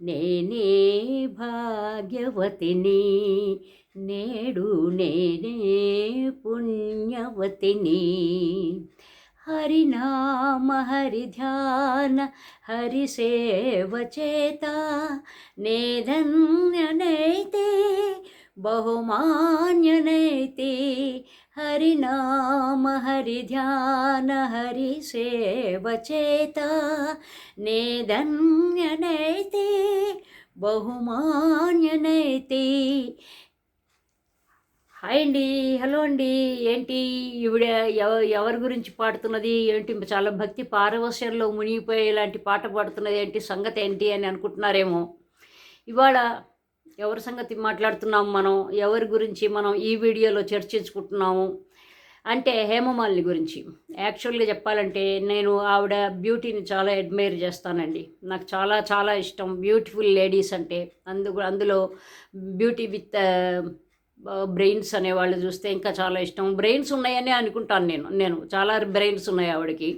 నేనే భాగ్యవతిని నేడు నేనే పుణ్యవతిని. హరినామ హరి ధ్యాన హరి సేవ చేత నేధన్యనైతే బహుమాన్యనైతే హరినామ హరి ధ్యాన హరి సేవ చేత నేధన్యనైతే బహుమాన్యనైతే. హాయ్ అండి హలో అండి ఏంటి ఈవిడ ఎవ- ఎవరి గురించి పాడుతున్నది ఏంటి చాలా భక్తి పారవశ్యంలో మునిగిపోయే ఇలాంటి పాట పాడుతున్నది ఏంటి సంగతి ఏంటి అని అనుకుంటున్నారేమో. ఇవాళ ఎవరి సంగతి మాట్లాడుతున్నాము మనం? ఎవరి గురించి మనం ఈ వీడియోలో చర్చించుకుంటున్నాము? అంటే హేమమాలిని గురించి. యాక్చువల్గా చెప్పాలంటే నేను ఆవిడ బ్యూటీని చాలా అడ్మైర్ చేస్తానండి. నాకు చాలా చాలా ఇష్టం. బ్యూటిఫుల్ లేడీస్ అంటే అందు అందులో బ్యూటీ విత్ బ్రెయిన్స్ అనేవాళ్ళు చూస్తే ఇంకా చాలా ఇష్టం. బ్రెయిన్స్ ఉన్నాయని అనుకుంటాను నేను. నేను చాలా బ్రెయిన్స్ ఉన్నాయి ఆవిడకి.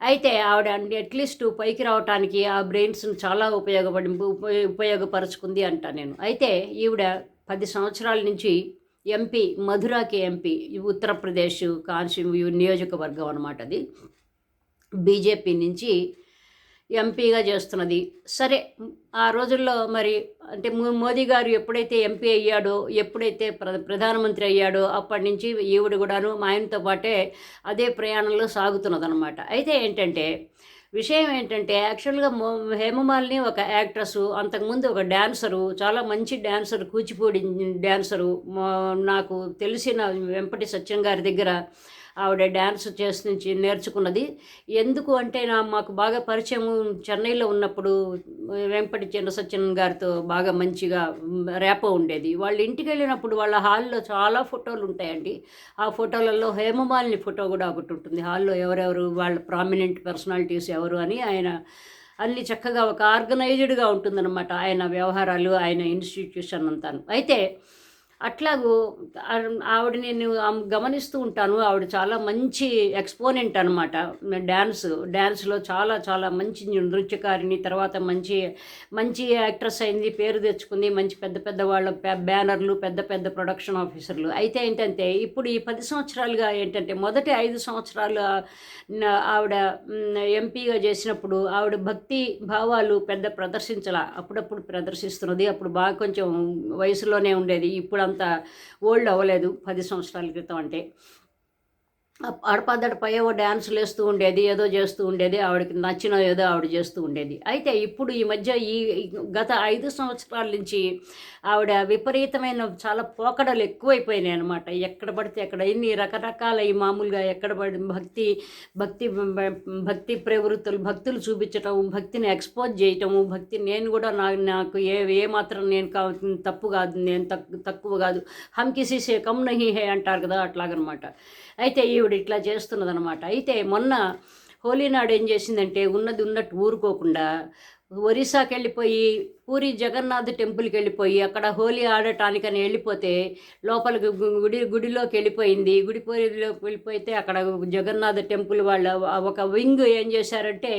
అయితే ఆవిడ అట్లీస్ట్ పైకి రావడానికి ఆ బ్రెయిన్స్ని చాలా ఉపయోగపడి ఉపయోగపరచుకుంది ఉపయోగపరుచుకుంది నేను. అయితే ఈవిడ పది సంవత్సరాల నుంచి ఎంపీ మధురాకి ఎంపీ ఉత్తరప్రదేశ్ కాన్స్టి నియోజకవర్గం అనమాట అది. బీజేపీ నుంచి ఎంపీగా చేస్తున్నది. సరే ఆ రోజుల్లో మరి అంటే మోదీ గారు ఎప్పుడైతే ఎంపీ అయ్యాడో ఎప్పుడైతే ప్ర ప్రధానమంత్రి అయ్యాడో అప్పటి నుంచి ఈవిడ కూడాను మా ఆయనతో పాటే అదే ప్రయాణంలో సాగుతున్నదనమాట అయితే ఏంటంటే విషయం ఏంటంటే యాక్చువల్గా హేమమాలిని ఒక యాక్ట్రస్ అంతకుముందు ఒక డ్యాన్సరు చాలా మంచి డ్యాన్సర్ కూచిపూడి డ్యాన్సరు నాకు తెలిసిన వెంపటి సత్యం గారి దగ్గర ఆవిడ డ్యాన్స్ చేసి నుంచి నేర్చుకున్నది. ఎందుకు అంటే నా మాకు బాగా పరిచయం చెన్నైలో ఉన్నప్పుడు వెంపటి చిన్నసత్యన్ గారితో బాగా మంచిగా రేప ఉండేది. వాళ్ళ ఇంటికి వెళ్ళినప్పుడు వాళ్ళ హాల్లో చాలా ఫోటోలు ఉంటాయండి. ఆ ఫోటోలలో హేమమాలిని ఫోటో కూడా ఒకటి ఉంటుంది. హాల్లో ఎవరెవరు వాళ్ళ ప్రామినెంట్ పర్సనాలిటీస్ ఎవరు అని ఆయన అన్ని చక్కగా ఒక ఆర్గనైజ్డ్గా ఉంటుందన్నమాట. ఆయన వ్యవహారాలు ఆయన ఇన్స్టిట్యూషన్ అంతాను. అయితే అట్లాగూ ఆవిడ నేను గమనిస్తూ ఉంటాను. ఆవిడ చాలా మంచి ఎక్స్పోనెంట్ అనమాట డ్యాన్స్ డ్యాన్స్లో చాలా చాలా మంచి నృత్యకారిణి తర్వాత మంచి మంచి యాక్ట్రెస్ అయింది పేరు తెచ్చుకుంది మంచి పెద్ద పెద్ద వాళ్ళ బ్యానర్లు పెద్ద పెద్ద ప్రొడక్షన్ ఆఫీసర్లు. అయితే ఏంటంటే ఇప్పుడు ఈ పది సంవత్సరాలుగా ఏంటంటే మొదటి ఐదు సంవత్సరాలు ఆవిడ ఎంపీగా చేసినప్పుడు ఆవిడ భక్తి భావాలు పెద్ద ప్రదర్శించాల. అప్పుడప్పుడు ప్రదర్శిస్తున్నది. అప్పుడు బాగా కొంచెం వయసులోనే ఉండేది. ఇప్పుడు అంత ఓల్డ్ అవ్వలేదు పది సంవత్సరాల క్రితం అంటే. అడపాదడపయ్యో ఏవో డ్యాన్సులు వేస్తూ ఉండేది ఏదో చేస్తూ ఉండేది ఆవిడకి నచ్చిన ఏదో ఆవిడ చేస్తూ ఉండేది. అయితే ఇప్పుడు ఈ మధ్య ఈ గత ఐదు సంవత్సరాల నుంచి ఆవిడ విపరీతమైన చాలా పోకడలు ఎక్కువైపోయినాయి అనమాట ఎక్కడ పడితే అక్కడ ఇన్ని రకరకాల ఈ మామూలుగా ఎక్కడ పడి భక్తి భక్తి భక్తి ప్రవృత్తులు భక్తులు చూపించటం భక్తిని ఎక్స్పోజ్ చేయటము భక్తి నేను కూడా నా నాకు ఏ ఏ మాత్రం నేను కా తప్పు కాదు నేను తక్కువ తక్కువ కాదు. హమ్ సే కమ్ నహి హే అంటారు కదా అట్లాగనమాట. అయితే ఈవిడ ఇట్లా చేస్తున్నదనమాట అయితే మొన్న హోలీ నాడు ఏం చేసిందంటే ఉన్నది ఉన్నట్టు ఊరుకోకుండా ఒరిస్సాకి వెళ్ళిపోయి పూరి జగన్నాథ్ టెంపుల్కి వెళ్ళిపోయి అక్కడ హోలీ ఆడటానికని వెళ్ళిపోతే లోపలికి గు- గుడి గుడిలోకి వెళ్ళిపోయింది గుడి పోయిలోకి వెళ్ళిపోతే అక్కడ జగన్నాథ్ టెంపుల్ వాళ్ళ ఒక వింగ్ ఏం చేశారంటే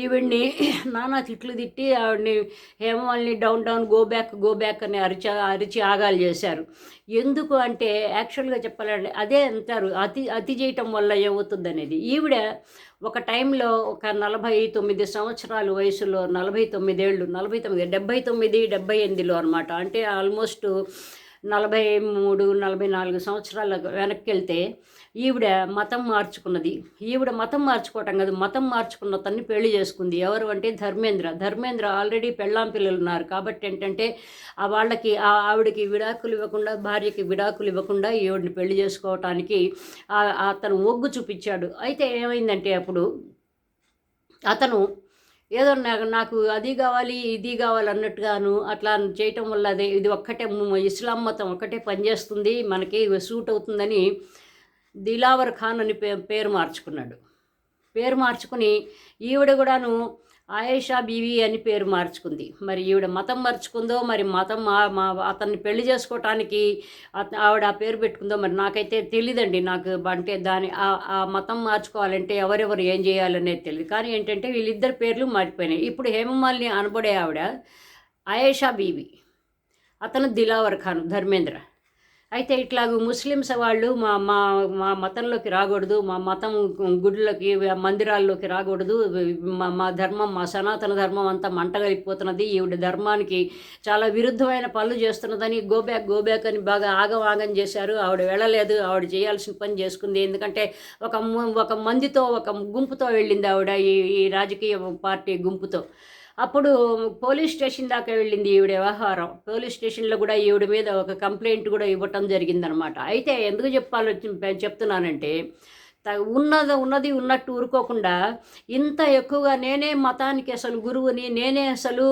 ఈవిడ్ని నానా తిట్లు తిట్టి ఆవిడ్ని హేమవాల్ని down down go back go back అని అరిచి అరిచి ఆగాలు చేశారు. ఎందుకు అంటే యాక్చువల్గా చెప్పాలంటే అదే అంటారు అతి అతి చేయటం వల్ల ఏమవుతుంది అనేది ఈవిడ ఒక టైంలో ఒక నలభై తొమ్మిది సంవత్సరాల వయసులో నలభై తొమ్మిదేళ్ళు నలభై తొమ్మిది డెబ్బై డెబ్బై తొమ్మిది డెబ్బై ఎనిమిదిలో అనమాట అంటే ఆల్మోస్ట్ నలభై మూడు నలభై నాలుగు సంవత్సరాల వెనక్కి వెళ్తే ఈవిడ మతం మార్చుకున్నది. ఈవిడ మతం మార్చుకోవటం కాదు మతం మార్చుకున్న తన్ని పెళ్ళి చేసుకుంది. ఎవరు అంటే ధర్మేంద్ర. ధర్మేంద్ర ఆల్రెడీ పెళ్ళాం పిల్లలు ఉన్నారు. కాబట్టి ఏంటంటే ఆ వాళ్ళకి ఆ ఆవిడకి విడాకులు ఇవ్వకుండా భార్యకి విడాకులు ఇవ్వకుండా ఈవిడిని పెళ్ళి చేసుకోవటానికి అతను ఒగ్గు చూపించాడు. అయితే ఏమైందంటే అప్పుడు అతను ఏదో నాకు నాకు అది కావాలి ఇది కావాలి అన్నట్టుగాను అట్లా చేయటం వల్ల అదే ఇది ఒక్కటే ఇస్లాం మతం ఒక్కటే పనిచేస్తుంది మనకి సూట్ అవుతుందని దిలావర్ ఖాన్ అని పే పేరు మార్చుకున్నాడు. పేరు మార్చుకుని ఈవిడ కూడాను ఆయేషా బీవీ అని పేరు మార్చుకుంది. మరి ఈవిడ మతం మార్చుకుందో మరి మతం మా మా అతన్ని పెళ్ళి చేసుకోవటానికి అత- ఆవిడ ఆ పేరు పెట్టుకుందో మరి నాకైతే తెలియదండి నాకు అంటే దాని ఆ ఆ మతం మార్చుకోవాలంటే ఎవరెవరు ఏం చేయాలనేది తెలియదు కానీ ఏంటంటే వీళ్ళిద్దరు పేర్లు మారిపోయినాయి. ఇప్పుడు హేమమాలిని అనబడే ఆవిడ ఆయేషా బీవీ అతను దిలావర్ ఖాన్ ధర్మేంద్ర. అయితే ఇట్లాగ ముస్లిమ్స్ వాళ్ళు మా మా మా మతంలోకి రాకూడదు మా మతం గుడిలోకి మందిరాల్లోకి రాకూడదు మా మా ధర్మం మా సనాతన ధర్మం అంతా మంటగలిపోతున్నది ఈవిడ ధర్మానికి చాలా విరుద్ధమైన పనులు చేస్తున్నదని గోబ్యాక్ గోబ్యాక్ అని బాగా ఆగం ఆగం చేశారు. ఆవిడ వెళ్ళలేదు ఆవిడ చేయాల్సిన పని చేసుకుంది. ఎందుకంటే ఒక ఒక మందితో ఒక గుంపుతో వెళ్ళింది ఆవిడ ఈ ఈ రాజకీయ పార్టీ గుంపుతో. అప్పుడు పోలీస్ స్టేషన్ దాకా వెళ్ళింది ఈవిడ వ్యవహారం. పోలీస్ స్టేషన్లో కూడా ఈవిడ మీద ఒక కంప్లైంట్ కూడా ఇవ్వటం జరిగిందనమాట. అయితే ఎందుకు చెప్పాలో చెప్తున్నానంటే ఉన్నది ఉన్నది ఉన్నట్టు ఊరుకోకుండా ఇంత ఎక్కువగా నేనే మతానికి అసలు గురువుని నేనే అసలు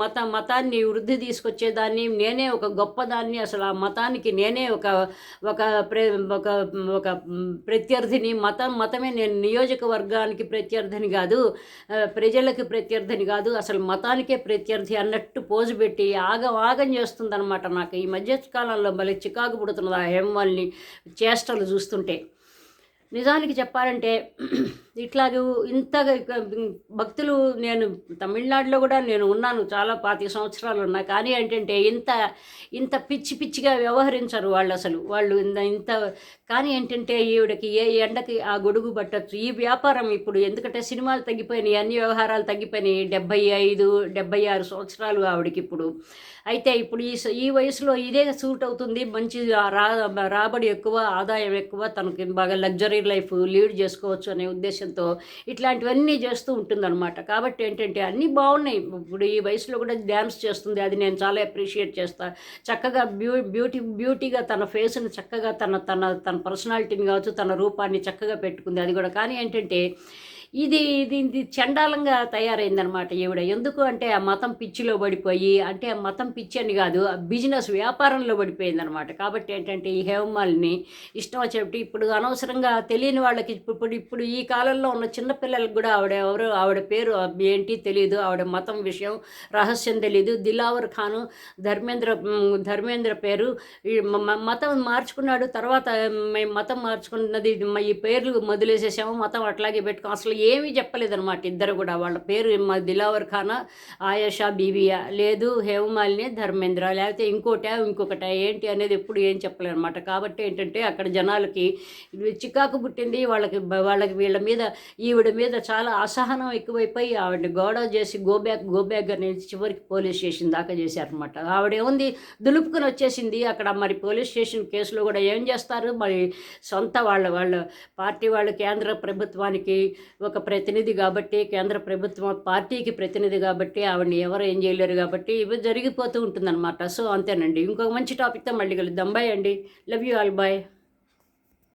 మత మతాన్ని వృద్ధి తీసుకొచ్చేదాన్ని నేనే ఒక గొప్పదాన్ని అసలు ఆ మతానికి నేనే ఒక ఒక ప్రే ఒక ఒక ప్రత్యర్థిని మతం మతమే నేను నియోజకవర్గానికి ప్రత్యర్థిని కాదు ప్రజలకు ప్రత్యర్థిని కాదు అసలు మతానికే ప్రత్యర్థి అన్నట్టు పోజు పెట్టి ఆగం ఆగం చేస్తుందన్నమాట నాకు. ఈ మధ్య కాలంలో మళ్ళీ చికాకు పుడుతున్నది ఆ హేమల్ని చేష్టలు చూస్తుంటే. నిజానికి చెప్పాలంటే ఇట్లాగూ ఇంతగా భక్తులు నేను తమిళనాడులో కూడా నేను ఉన్నాను చాలా పాతి సంవత్సరాలు ఉన్నా. కానీ ఏంటంటే ఇంత ఇంత పిచ్చి పిచ్చిగా వ్యవహరించరు వాళ్ళు అసలు. వాళ్ళు ఇంత ఇంత కానీ ఏంటంటే ఈవిడకి ఏ ఎండకి ఆ గొడుగు పట్టచ్చు. ఈ వ్యాపారం ఇప్పుడు ఎందుకంటే సినిమాలు తగ్గిపోయినాయి అన్ని వ్యవహారాలు తగ్గిపోయినాయి. డెబ్బై ఐదు డెబ్బై ఆరు సంవత్సరాలు ఆవిడకి ఇప్పుడు. అయితే ఇప్పుడు ఈ స- ఈ వయసులో ఇదే సూట్ అవుతుంది. మంచి రా రాబడి ఎక్కువ ఆదాయం ఎక్కువ తనకి బాగా లగ్జరీ లైఫ్ లీడ్ చేసుకోవచ్చు అనే ఉద్దేశంతో ఇట్లాంటివన్నీ చేస్తూ ఉంటుందన్నమాట. కాబట్టి ఏంటంటే అన్నీ బాగున్నాయి. ఇప్పుడు ఈ వయసులో కూడా డ్యాన్స్ చేస్తుంది. అది నేను చాలా అప్రిషియేట్ చేస్తాను చక్కగా బ్యూ బ్యూటీ బ్యూటీగా తన ఫేస్ని చక్కగా తన తన తన పర్సనాలిటీని కావచ్చు తన రూపాన్ని చక్కగా పెట్టుకుంది. అది కూడా. కానీ ఏంటంటే ఇది ఇది చండాలంగా తయారైందనమాట ఈవిడ. ఎందుకు అంటే ఆ మతం పిచ్చిలో పడిపోయి అంటే ఆ మతం పిచ్చి అని కాదు ఆ బిజినెస్ వ్యాపారంలో పడిపోయిందనమాట కాబట్టి ఏంటంటే ఈ హేమమాలిని ఇష్టం వచ్చేటప్పుడు ఇప్పుడు అనవసరంగా తెలియని వాళ్ళకి ఇప్పుడు ఇప్పుడు ఈ కాలంలో ఉన్న చిన్నపిల్లలకు కూడా ఆవిడ ఎవరు ఆవిడ పేరు ఏంటి తెలియదు ఆవిడ మతం విషయం రహస్యం తెలియదు దిలావర్ ఖాను ధర్మేంద్ర ధర్మేంద్ర పేరు మతం మార్చుకున్నాడు. తర్వాత మేము మతం మార్చుకున్నది ఈ పేర్లు మొదలేసేసాము మతం అట్లాగే పెట్టుకో అసలు ఏమీ చెప్పలేదన్నమాట. ఇద్దరు కూడా వాళ్ళ పేరు మా దిలావర్ ఖానా ఆయాషా బీబియా లేదు హేమమాలిని ధర్మేంద్ర లేకపోతే ఇంకోట ఇంకొకట ఏంటి అనేది ఎప్పుడు ఏం చెప్పలేదన్నమాట. కాబట్టి ఏంటంటే అక్కడ జనాలకి చికాకు పుట్టింది వాళ్ళకి వాళ్ళకి వీళ్ళ మీద ఈవిడ మీద చాలా అసహనం ఎక్కువైపోయి ఆవిడ గోడ చేసి గోబ్యాక్ గోబ్యాక్ అనేది చివరికి పోలీస్ స్టేషన్ దాకా చేశారనమాట ఆవిడ ఏముంది దులుపుకుని వచ్చేసింది. అక్కడ మరి పోలీస్ స్టేషన్ కేసులో కూడా ఏం చేస్తారు? మరి సొంత వాళ్ళ వాళ్ళ పార్టీ వాళ్ళు కేంద్ర ప్రభుత్వానికి ఒక ఒక ప్రతినిధి కాబట్టి కేంద్ర ప్రభుత్వం పార్టీకి ప్రతినిధి కాబట్టి ఆవిడని ఎవరు ఏం చేయలేరు కాబట్టి ఇవి జరిగిపోతూ ఉంటుందన్నమాట. సో అంతేనండి. ఇంకొక మంచి టాపిక్తో మళ్ళీ కలుద్దాం. బాయ్ అండి. Love you all bye